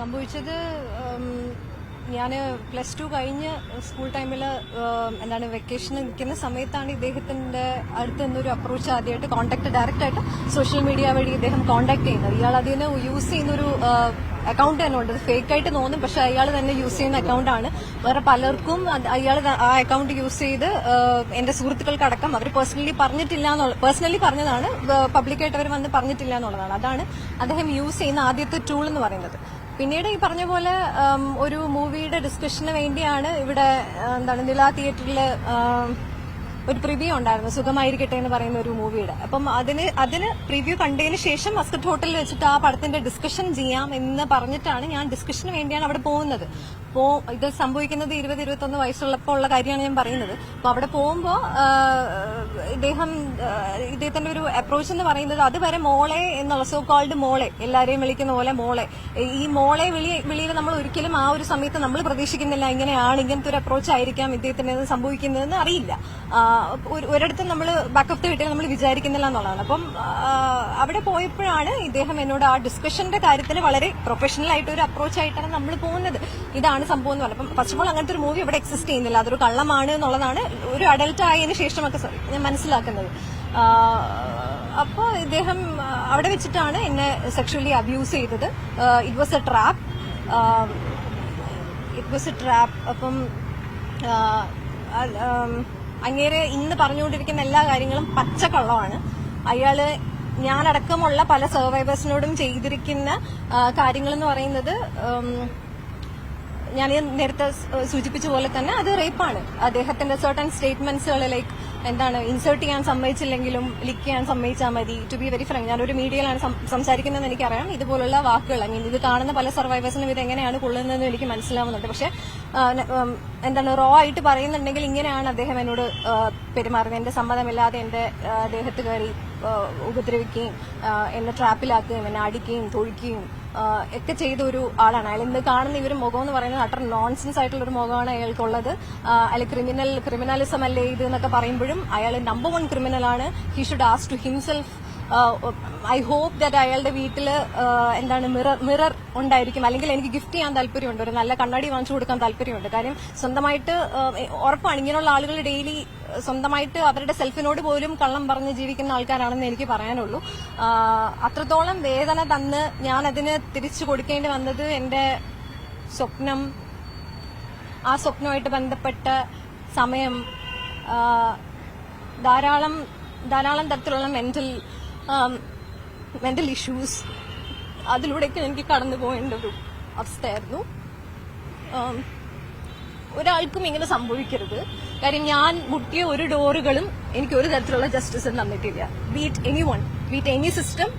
സംഭവിച്ചത് ഞാൻ plus two കഴിഞ്ഞ് സ്കൂൾ ടൈമിൽ എന്താണ് വെക്കേഷൻ നിൽക്കുന്ന സമയത്താണ് ഇദ്ദേഹത്തിന്റെ അടുത്ത് നിന്നൊരു അപ്രോച്ച് ആദ്യമായിട്ട് കോൺടാക്ട് ഡയറക്റ്റ് ആയിട്ട് സോഷ്യൽ മീഡിയ വഴി ഇദ്ദേഹം കോൺടാക്ട് ചെയ്യുന്നത്. ഇയാൾ അതിന് യൂസ് ചെയ്യുന്നൊരു അക്കൗണ്ട് തന്നെ ഉണ്ട്. ഫേക്ക് ആയിട്ട് തോന്നും പക്ഷെ അയാൾ തന്നെ യൂസ് ചെയ്യുന്ന അക്കൗണ്ട് ആണ്. വേറെ പലർക്കും അയാൾ ആ അക്കൗണ്ട് യൂസ് ചെയ്ത് എന്റെ സുഹൃത്തുക്കൾക്കടക്കം അവർ പേഴ്സണലി പറഞ്ഞിട്ടില്ല എന്നുള്ള പേഴ്സണലി പറഞ്ഞതാണ് പബ്ലിക്കായിട്ട് അവർ വന്ന് പറഞ്ഞിട്ടില്ല എന്നുള്ളതാണ് അതാണ് അദ്ദേഹം യൂസ് ചെയ്യുന്ന ആദ്യത്തെ ടൂൾ എന്ന് പറയുന്നത്. പിന്നീട് ഈ പറഞ്ഞ പോലെ ഒരു മൂവിയുടെ ഡിസ്കഷന് വേണ്ടിയാണ് ഇവിടെ എന്താണ് നില തിയേറ്ററിൽ ഒരു പ്രിവ്യൂ ഉണ്ടായിരുന്നു. സുഖമായിരിക്കട്ടെ എന്ന് പറയുന്ന ഒരു മൂവിയുടെ. അപ്പം അതിന് അതിന് പ്രിവ്യൂ കണ്ടതിന് ശേഷം മസ്കറ്റ് ഹോട്ടലിൽ വെച്ചിട്ട് ആ പടത്തിന്റെ ഡിസ്കഷൻ ചെയ്യാം എന്ന് പറഞ്ഞിട്ടാണ് ഞാൻ ഡിസ്കഷന് വേണ്ടിയാണ് അവിടെ പോകുന്നത്. പോ ഇത് സംഭവിക്കുന്നത് ഇരുപത് ഇരുപത്തൊന്ന് വയസ്സുള്ളപ്പോൾ ഉള്ള കാര്യമാണ് ഞാൻ പറയുന്നത്. അപ്പൊ അവിടെ പോകുമ്പോ ഇദ്ദേഹം ഇദ്ദേഹത്തിന്റെ ഒരു അപ്രോച്ച് എന്ന് പറയുന്നത് അതുവരെ മോളെ എന്നുള്ള സോ കോൾഡ് മോളെ എല്ലാരെയും വിളിക്കുന്ന പോലെ മോളെ. ഈ മോളെ വിളി വിളിയിൽ നമ്മൾ ഒരിക്കലും ആ ഒരു സമയത്ത് നമ്മൾ പ്രതീക്ഷിക്കുന്നില്ല ഇങ്ങനെയാണ് ഇങ്ങനത്തെ ഒരു അപ്രോച്ച് ആയിരിക്കാം ഇദ്ദേഹത്തിന് സംഭവിക്കുന്നതെന്ന് അറിയില്ല. ഒരിടത്തും നമ്മൾ ബാക്കപ്പ് കിട്ടിയാൽ നമ്മൾ വിചാരിക്കുന്നില്ല എന്നുള്ളതാണ്. അപ്പം അവിടെ പോയപ്പോഴാണ് ഇദ്ദേഹം എന്നോട് ആ ഡിസ്കഷന്റെ കാര്യത്തിൽ വളരെ പ്രൊഫഷണൽ ആയിട്ട് ഒരു അപ്രോച്ച് ആയിട്ടാണ് നമ്മൾ പോകുന്നത്. ഇതാണ് സംഭവം എന്ന് പറഞ്ഞത് അപ്പം ഫസ്റ്റ് ഓഫ് ഓൾ അങ്ങനത്തെ ഒരു മൂവി ഇവിടെ എക്സിസ്റ്റ് ചെയ്യുന്നില്ല. അതൊരു കള്ളമാണ് എന്നുള്ളതാണ് ഒരു അഡൽട്ട് ആയതിനു ശേഷമൊക്കെ ഞാൻ മനസ്സിലാക്കുന്നത്. അപ്പോൾ ഇദ്ദേഹം അവിടെ വെച്ചിട്ടാണ് എന്നെ സെക്ഷലി അബ്യൂസ് ചെയ്തത്. It was a trap it was a trap അപ്പം അങ്ങേര് ഇന്ന് പറഞ്ഞുകൊണ്ടിരിക്കുന്ന എല്ലാ കാര്യങ്ങളും പച്ചക്കള്ളമാണ്. അയാൾ ഞാനടക്കമുള്ള പല സർവൈവേഴ്സിനോടും ചെയ്തിരിക്കുന്ന കാര്യങ്ങൾ എന്ന് പറയുന്നത് ഞാൻ നേരത്തെ സൂചിപ്പിച്ച പോലെ തന്നെ അത് റേപ്പാണ്. അദ്ദേഹത്തിന്റെ സർട്ടൺ സ്റ്റേറ്റ്മെന്റ്സുകൾ ലൈക്ക് എന്താണ് ഇൻസേർട്ട് ചെയ്യാൻ സമ്മതിച്ചില്ലെങ്കിലും ലിക്ക് ചെയ്യാൻ സമ്മതിച്ചാൽ മതി. ടു ബി വെരി ഫ്രങ്ക് ഞാനൊരു മീഡിയയിലാണ് സംസാരിക്കുന്നതെന്ന് എനിക്കറിയാം. ഇതുപോലുള്ള വാക്കുകൾ ഐ മീൻ ഇത് കാണുന്ന പല സർവൈവേഴ്സിനും ഇത് എങ്ങനെയാണ് കൊള്ളുന്നതെന്ന് എനിക്ക് മനസ്സിലാവുന്നുണ്ട്. പക്ഷെ എന്താണ് റോ ആയിട്ട് പറയുന്നുണ്ടെങ്കിൽ ഇങ്ങനെയാണ് അദ്ദേഹം എന്നോട് പെരുമാറുന്നത്. എന്റെ സമ്മതമില്ലാതെ എന്റെ ദേഹത്ത് കയറി ഉപദ്രവിക്കുകയും എന്നെ ട്രാപ്പിലാക്കുകയും എന്നെ അടിക്കുകയും തൊഴിക്കുകയും ഒക്കെ ചെയ്ത ഒരു ആളാണ് അയാൾ. ഇന്ന് കാണുന്ന ഇവർ മുഖം എന്ന് പറയുന്നത് അത്ര നോൺസെൻസ് ആയിട്ടുള്ള ഒരു മുഖമാണ് അയാൾക്കുള്ളത്. അയാൾ ക്രിമിനൽ ക്രിമിനലിസം അല്ലേ ഇത് എന്നൊക്കെ പറയുമ്പോഴും അയാൾ number one ക്രിമിനലാണ് he should as to himself I hope that അയാളുടെ വീട്ടിൽ എന്താണ് മിറർ മിറർ ഉണ്ടായിരിക്കും. അല്ലെങ്കിൽ എനിക്ക് ഗിഫ്റ്റ് ചെയ്യാൻ താല്പര്യമുണ്ട്. ഒരു നല്ല കണ്ണാടി വാങ്ങിച്ചു കൊടുക്കാൻ താല്പര്യമുണ്ട്. കാര്യം സ്വന്തമായിട്ട് ഉറപ്പാണ്. ഇങ്ങനെയുള്ള ആളുകൾ ഡെയിലി സ്വന്തമായിട്ട് അവരുടെ സെൽഫിനോട് പോലും കള്ളം പറഞ്ഞ് ജീവിക്കുന്ന ആൾക്കാരാണെന്ന് എനിക്ക് പറയാനുള്ളൂ. അത്രത്തോളം വേദന തന്ന് ഞാൻ അതിന് തിരിച്ചു കൊടുക്കേണ്ടി വന്നത് എന്റെ സ്വപ്നം ആ സ്വപ്നമായിട്ട് ബന്ധപ്പെട്ട സമയം ധാരാളം ധാരാളം തരത്തിലുള്ള മെന്റൽ മെന്റൽ ഇഷ്യൂസ് അതിലൂടെയൊക്കെ എനിക്ക് കടന്നു പോകേണ്ട ഒരു അവസ്ഥയായിരുന്നു. ഒരാൾക്കും ഇങ്ങനെ സംഭവിക്കരുത്. കാര്യം ഞാൻ മുട്ടിയ ഒരു ഡോറുകളും എനിക്ക് ഒരു തരത്തിലുള്ള ജസ്റ്റിസും തന്നിട്ടില്ല. Beat any one beat any system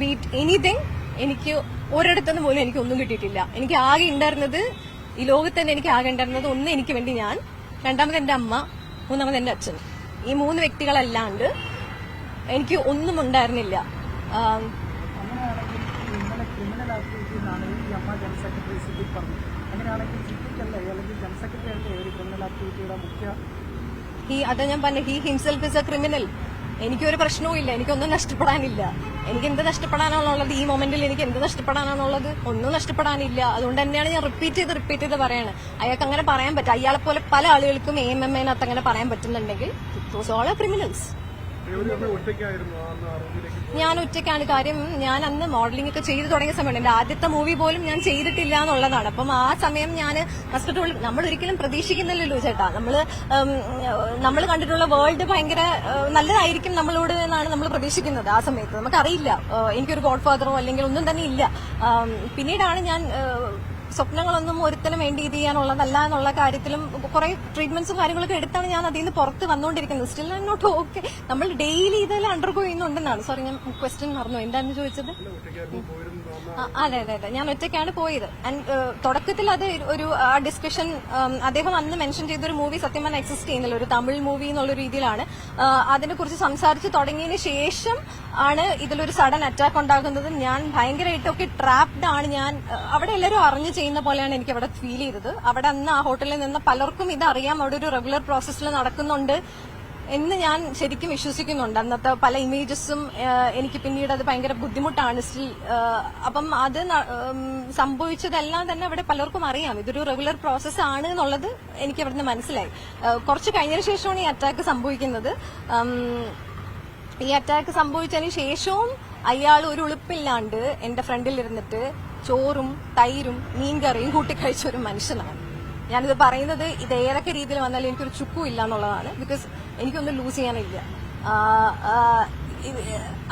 beat anything എനിക്ക് ഒരിടത്തുനിന്ന് പോലും എനിക്ക് ഒന്നും കിട്ടിയിട്ടില്ല. എനിക്ക് ആകെ ഉണ്ടായിരുന്നത് ഈ ലോകത്ത് തന്നെ എനിക്ക് ആകെ ഉണ്ടായിരുന്നത് ഒന്ന് എനിക്ക് വേണ്ടി ഞാൻ രണ്ടാമത് എന്റെ അമ്മ മൂന്നാമത് എന്റെ അച്ഛൻ. ഈ മൂന്ന് വ്യക്തികളല്ലാണ്ട് എനിക്ക് ഒന്നും ഉണ്ടായിരുന്നില്ല. ഹി അതാ ഞാൻ പറഞ്ഞ he himself is a criminal എനിക്കൊരു പ്രശ്നവും ഇല്ല എനിക്കൊന്നും നഷ്ടപ്പെടാനില്ല. എനിക്ക് എന്ത് നഷ്ടപ്പെടാനാണുള്ളത്? ഈ മൊമെന്റിൽ എനിക്ക് എന്ത് നഷ്ടപ്പെടാനാണുള്ളത്? ഒന്നും നഷ്ടപ്പെടാനില്ല. അതുകൊണ്ട് തന്നെയാണ് ഞാൻ റിപ്പീറ്റ് ചെയ്ത് റിപ്പീറ്റ് ചെയ്ത് പറയാണ്. അയാൾക്ക് അങ്ങനെ പറയാൻ പറ്റും അയാളെ പോലെ പല ആളുകൾക്കും എ എം എം എനകത്ത് അങ്ങനെ പറയാൻ പറ്റുന്നുണ്ടെങ്കിൽ ഓൾ ക്രിമിനൽസ് ഞാൻ ഒറ്റയ്ക്കാണ്. കാര്യം ഞാൻ അന്ന് മോഡലിംഗ് ഒക്കെ ചെയ്തു തുടങ്ങിയ സമയമാണ് എന്റെ ആദ്യത്തെ മൂവി പോലും ഞാൻ ചെയ്തിട്ടില്ല എന്നുള്ളതാണ്. അപ്പം ആ സമയം ഞാൻ മസ്കറ്റ് നമ്മൾ ഒരിക്കലും പ്രതീക്ഷിക്കുന്നില്ലല്ലോ ചേട്ടാ. നമ്മൾ നമ്മൾ കണ്ടിട്ടുള്ള വേൾഡ് ഭയങ്കര നല്ലതായിരിക്കും നമ്മളോട് എന്നാണ് നമ്മൾ പ്രതീക്ഷിക്കുന്നത് ആ സമയത്ത്. നമുക്കറിയില്ല. എനിക്കൊരു ഗോഡ് ഫാദറോ അല്ലെങ്കിൽ ഒന്നും തന്നെ ഇല്ല. പിന്നീടാണ് ഞാൻ സ്വപ്നങ്ങളൊന്നും ഒരുത്തനും വേണ്ടി ഇത് ചെയ്യാനുള്ളതല്ല എന്നുള്ള കാര്യത്തിലും കുറെ ട്രീറ്റ്മെന്റ്സും കാര്യങ്ങളൊക്കെ എടുത്താണ് ഞാൻ അതിൽ നിന്ന് പുറത്ത് വന്നുകൊണ്ടിരിക്കുന്നത്. സ്റ്റിൽ നോട്ട് ഓക്കെ നമ്മൾ ഡെയിലി ഇതെല്ലാം അണ്ടർഗോ ചെയ്യുന്നുണ്ടെന്നാണ്. സോറി ഞാൻ ക്വസ്റ്റ്യൻ മറന്നു എന്താണെന്ന് ചോദിച്ചത്? അതെ അതെ അതെ. ഞാൻ ഒറ്റയ്ക്കാണ് പോയത്. ആൻഡ് തുടക്കത്തിൽ അത് ഒരു ആ ഡിസ്കഷൻ അദ്ദേഹം അന്ന് മെൻഷൻ ചെയ്ത ഒരു മൂവി സത്യം പറഞ്ഞാൽ എക്സിസ്റ്റ് ചെയ്യുന്നില്ല. ഒരു തമിഴ് മൂവി എന്നുള്ള രീതിയിലാണ്. അതിനെ അതിനെക്കുറിച്ച് സംസാരിച്ച് തുടങ്ങിയതിന് ശേഷം ആണ് ഇതിലൊരു സഡൻ അറ്റാക്ക് ഉണ്ടാകുന്നത്. ഞാൻ ഭയങ്കരമായിട്ടൊക്കെ ട്രാപ്ഡ് ആണ്. ഞാൻ അവിടെ എല്ലാവരും അറിഞ്ഞു ചെയ്യുന്ന പോലെയാണ് എനിക്ക് അവിടെ ഫീൽ ചെയ്തത്. അവിടെ അന്ന് ആ ഹോട്ടലിൽ നിന്ന് പലർക്കും ഇത് അറിയാം. അവിടെ ഒരു റെഗുലർ പ്രോസസ്സിൽ നടക്കുന്നുണ്ട് എന്ന് ഞാൻ ശരിക്കും വിശ്വസിക്കുന്നുണ്ട്. അന്നത്തെ പല ഇമേജസും എനിക്ക് പിന്നീട് അത് ഭയങ്കര ബുദ്ധിമുട്ടാണ്. സ്റ്റിൽ അപ്പം അത് സംഭവിച്ചതെല്ലാം തന്നെ അവിടെ പലർക്കും അറിയാം. ഇതൊരു റെഗുലർ പ്രോസസ് ആണ് എന്നുള്ളത് എനിക്ക് അവിടുന്ന് മനസ്സിലായി. കുറച്ച് കഴിഞ്ഞതിന് ശേഷമാണ് ഈ അറ്റാക്ക് സംഭവിക്കുന്നത്. ഈ അറ്റാക്ക് സംഭവിച്ചതിന് ശേഷവും അയാൾ ഒരു ഉളുപ്പില്ലാണ്ട് എന്റെ ഫ്രണ്ടിൽ ഇരുന്നിട്ട് ചോറും തൈരും മീൻകറിയും കൂട്ടിക്കഴിച്ച ഒരു മനുഷ്യനാണ്. ഞാനിത് പറയുന്നത് ഇത് ഏതൊക്കെ രീതിയിൽ വന്നാലും എനിക്കൊരു ചുക്കും ഇല്ല എന്നുള്ളതാണ്. ബിക്കോസ് എനിക്കൊന്നും ലൂസ് ചെയ്യാനില്ല.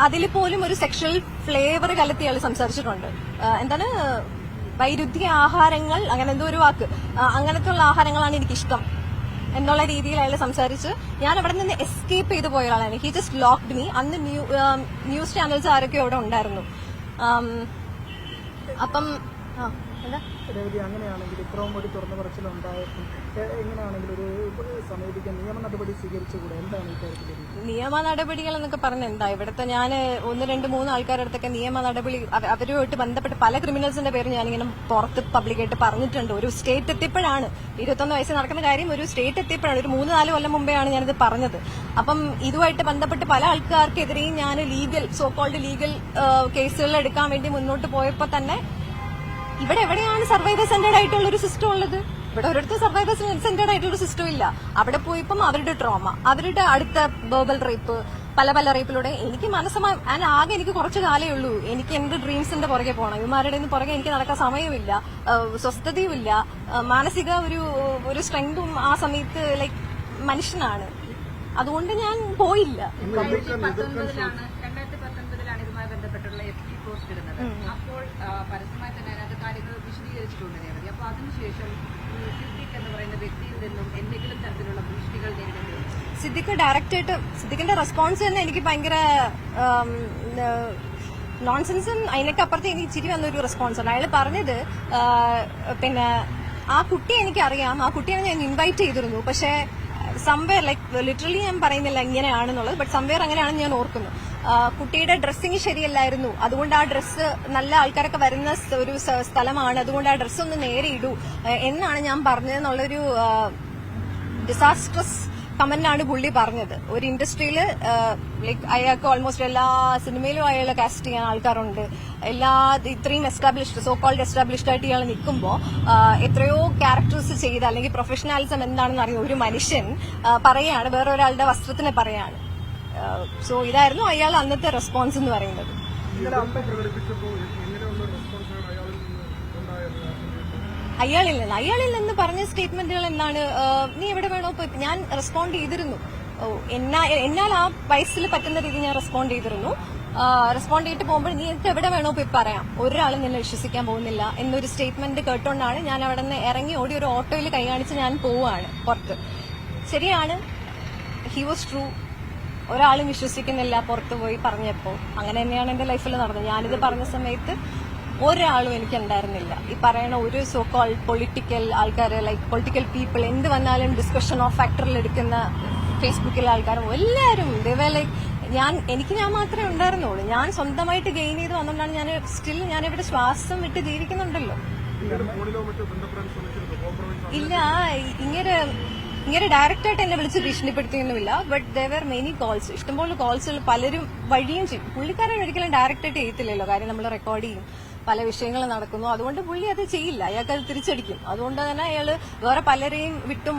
അതിൽ പോലും ഒരു സെക്ഷൽ ഫ്ലേവർ കലത്തി അയാൾ സംസാരിച്ചിട്ടുണ്ട്. എന്താണ്? വൈരുദ്ധ്യ ആഹാരങ്ങൾ അങ്ങനെ എന്തോ ഒരു വാക്ക്. അങ്ങനത്തെ ഉള്ള ആഹാരങ്ങളാണ് എനിക്കിഷ്ടം എന്നുള്ള രീതിയിൽ അയാൾ സംസാരിച്ച് ഞാൻ അവിടെ നിന്ന് എസ്കേപ്പ് ചെയ്ത് പോയ ഒരാളാണ്. ഹി ജസ്റ്റ് ലോക്ക്ഡ് മീ അന്ന് ന്യൂ- ന്യൂസ് ചാനൽസ് ആരൊക്കെ അവിടെ ഉണ്ടായിരുന്നു. അപ്പം ആ, എന്താ? രവതി അങ്ങനെയാണെങ്കിൽ ഇത്രയും ഒരു തുറന്നു പറച്ചിലുണ്ടായിട്ടും എങ്ങനെയാണെങ്കിലും ഒരു സമീപിക്കാൻ നിയമ നടപടി സ്വീകരിച്ചുകൂടെ? എന്താണ് ഇക്കാര്യത്തിൽ നിയമ നടപടികൾ എന്നൊക്കെ പറഞ്ഞ എന്താ? ഇവിടുത്തെ ഞാൻ ഒന്ന് രണ്ട് മൂന്ന് ആൾക്കാരുടെ അടുത്തൊക്കെ നിയമ നടപടി അവരുമായിട്ട് ബന്ധപ്പെട്ട് പല ക്രിമിനൽസിന്റെ പേര് ഞാനിങ്ങനെ പുറത്ത് പബ്ലിക്കായിട്ട് പറഞ്ഞിട്ടുണ്ട്. ഒരു സ്റ്റേറ്റ് എത്തിയപ്പോഴാണ് ഇരുപത്തൊന്ന് വയസ്സ് നടക്കുന്ന കാര്യം ഒരു സ്റ്റേറ്റ് എത്തിയപ്പോഴാണ്. ഒരു മൂന്ന് നാല് കൊല്ലം മുമ്പെയാണ് ഞാനിത് പറഞ്ഞത്. അപ്പം ഇതുമായിട്ട് ബന്ധപ്പെട്ട് പല ആൾക്കാർക്കെതിരെയും ഞാൻ ലീഗൽ സോ കോൾഡ് ലീഗൽ കേസുകൾ എടുക്കാൻ വേണ്ടി മുന്നോട്ട് പോയപ്പോൾ തന്നെ ഇവിടെ എവിടെയാണ് സർവൈവർ സെന്റേഡ് ആയിട്ടുള്ള ഒരു സിസ്റ്റം ഉള്ളത്? ഇവിടെ ഒരിടത്തും സർവൈവർ സെന്റേഡ് ആയിട്ടുള്ള ഒരു സിസ്റ്റം ഇല്ല. അവിടെ പോയപ്പം അവരുടെ ട്രോമ അവരുടെ അടുത്ത ബേബൽ റേപ്പ് പല പല റേപ്പിലൂടെ എനിക്ക് മനസ്സമായി ഞാൻ ആകെ എനിക്ക് കുറച്ച് കാലേ ഉള്ളൂ. എനിക്ക് എന്റെ ഡ്രീംസിന്റെ പുറകെ പോകണം ഇവന്മാരുടെ നിന്ന് പുറകെ എനിക്ക് നടക്കാൻ സമയമില്ല. സ്വസ്ഥതയുമില്ല മാനസിക ഒരു ഒരു സ്ട്രെങ്തും ആ സമയത്ത് ലൈക്ക് മനുഷ്യനാണ്. അതുകൊണ്ട് ഞാൻ പോയില്ല. രണ്ടായിരത്തി പത്തൊൻപതിലാണ് ഇതുമായി ബന്ധപ്പെട്ടുള്ള എഫ് പോസ്റ്റ് ഇടുന്നത്. അപ്പോൾ ആ, അതിനുശേഷം സിദ്ദിഖ് എന്ന് പറയുന്ന വ്യക്തിയിൽ നിന്നും എന്തെങ്കിലും തരത്തിലുള്ള ഭീഷണികൾ നേരിടേണ്ടി സിദ്ദിഖ് ഡയറക്റ്റായിട്ട് സിദ്ദിഖിന്റെ റെസ്പോൺസ് തന്നെ എനിക്ക് ഭയങ്കര നോൺസെൻസും അതിനൊക്കെ അപ്പുറത്ത് എനിക്ക് ചിരി വന്ന ഒരു റെസ്പോൺസ് ആണ്. അയാൾ പറഞ്ഞത് പിന്നെ ആ കുട്ടിയെ എനിക്കറിയാം. ആ കുട്ടിയെ ഞാൻ ഇൻവൈറ്റ് ചെയ്തിരുന്നു. പക്ഷേ സംവെയർ ലൈക്ക് ലിറ്ററലി ഞാൻ പറയുന്നില്ല ഇങ്ങനെയാണെന്നുള്ളത് ബട്ട് സംവെയർ അങ്ങനെയാണെന്ന് ഞാൻ ഓർക്കുന്നു. കുട്ടിയുടെ ഡ്രസ്സിങ് ശരിയല്ലായിരുന്നു. അതുകൊണ്ട് ആ ഡ്രസ്സ് നല്ല ആൾക്കാരൊക്കെ വരുന്ന ഒരു സ്ഥലമാണ്. അതുകൊണ്ട് ആ ഡ്രസ്സ് ഒന്ന് നേരെ ഇടൂ. എന്നാണ് ഞാൻ പറഞ്ഞതെന്നുള്ളൊരു ഡിസാസ്ട്രസ് കമന്റാണ് പുള്ളി പറഞ്ഞത്. ഒരു ഇൻഡസ്ട്രിയിൽ ലൈക്ക് അയാൾക്ക് ഓൾമോസ്റ്റ് എല്ലാ സിനിമയിലും അയാളെ കാസ്റ്റ് ചെയ്യാൻ ആൾക്കാരുണ്ട്. എല്ലാ ഇത്രയും എസ്റ്റാബ്ലിഷ്ഡ് സോ കോൾഡ് എസ്റ്റാബ്ലിഷ്ഡ് ആയിട്ട് ഇയാൾ നിൽക്കുമ്പോൾ എത്രയോ ക്യാരക്ടേഴ്സ് ചെയ്ത് അല്ലെങ്കിൽ പ്രൊഫഷണാലിസം എന്താണെന്ന് അറിയുന്ന ഒരു മനുഷ്യൻ പറയാണ് വേറൊരാളുടെ വസ്ത്രത്തിനെ പറയാണ്. സോ ഇതായിരുന്നു അയാൾ അന്നത്തെ റെസ്പോൺസ് എന്ന് പറയുന്നത്. അയാളിൽ നിന്ന് അയാളിൽ നിന്ന് പറഞ്ഞ സ്റ്റേറ്റ്മെന്റുകൾ എന്താണ്? നീ എവിടെ വേണോ ഞാൻ റെസ്പോണ്ട് ചെയ്തിരുന്നു. എന്നാൽ ആ വയസ്സിൽ പറ്റുന്ന രീതിയിൽ ഞാൻ റെസ്പോണ്ട് ചെയ്തിരുന്നു. റെസ്പോണ്ട് ചെയ്തിട്ട് പോകുമ്പോൾ നീ എനിക്ക് എവിടെ വേണോ പോയി പറയാം. ഒരാളും നിന്നെ വിശ്വസിക്കാൻ പോകുന്നില്ല എന്നൊരു സ്റ്റേറ്റ്മെന്റ് കേട്ടോണ്ടാണ് ഞാൻ അവിടെ നിന്ന് ഇറങ്ങി ഓടി ഒരു ഓട്ടോയിൽ കൈ കാണിച്ച് ഞാൻ പോവുകയാണ് പുറത്ത്. ശരിയാണ്. ഹി വാസ് ട്രൂ ഒരാളും വിശ്വസിക്കുന്നില്ല പുറത്ത് പോയി പറഞ്ഞപ്പോൾ. അങ്ങനെ തന്നെയാണ് എന്റെ ലൈഫിൽ നടന്നത്. ഞാനിത് പറഞ്ഞ സമയത്ത് ഒരാളും എനിക്ക് ഉണ്ടായിരുന്നില്ല ഈ പറയുന്ന ഒരു സോ കോൾ പൊളിറ്റിക്കൽ ആൾക്കാർ ലൈക്ക് പൊളിറ്റിക്കൽ പീപ്പിൾ എന്ത് വന്നാലും ഡിസ്കഷൻ ഓഫ് ഫാക്ടറിൽ എടുക്കുന്ന ഫേസ്ബുക്കിലെ ആൾക്കാരും എല്ലാവരും ഇതേ ലൈക്ക് ഞാൻ എനിക്ക് ഞാൻ മാത്രമേ ഉണ്ടായിരുന്നുള്ളൂ. ഞാൻ സ്വന്തമായിട്ട് ഗെയിൻ ചെയ്ത് വന്നുകൊണ്ടാണ് ഞാൻ സ്റ്റിൽ ഞാൻ ഇവിടെ ശ്വാസം വിട്ട് ജീവിക്കുന്നുണ്ടല്ലോ. ഇല്ല ഇങ്ങനെ ഇങ്ങനെ ഡയറക്റ്റ് ആയിട്ട് എന്നെ വിളിച്ച് ഭീഷണിപ്പെടുത്തിയൊന്നുമില്ല. ബട്ട് ദേവർ മെനി കോൾസ് ഇഷ്ടംപോലെ കോൾസുകൾ പലരും വഴിയും ചെയ്യും പുള്ളിക്കാരൻ ഒരിക്കലും ഡയറക്റ്റ് ആയിട്ട് ചെയ്യത്തില്ലല്ലോ. കാര്യം നമ്മൾ റെക്കോർഡ് ചെയ്യും. പല വിഷയങ്ങൾ നടക്കുന്നു. അതുകൊണ്ട് പുള്ളി അത് ചെയ്യില്ല. അയാൾക്ക് അത് തിരിച്ചടിക്കും. അതുകൊണ്ട് തന്നെ അയാൾ വേറെ പലരെയും വിട്ടും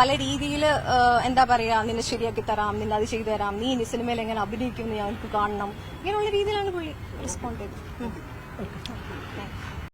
പല രീതിയിൽ എന്താ പറയാ നിന്നെ ശരിയാക്കി തരാം നിന്നെ അത് ചെയ്തു തരാം നീ ഇനി സിനിമയിൽ എങ്ങനെ അഭിനയിക്കും നീ അവർക്ക് കാണണം. ഇങ്ങനെയുള്ള രീതിയിലാണ് പുള്ളി റെസ്പോണ്ട് ചെയ്തത്.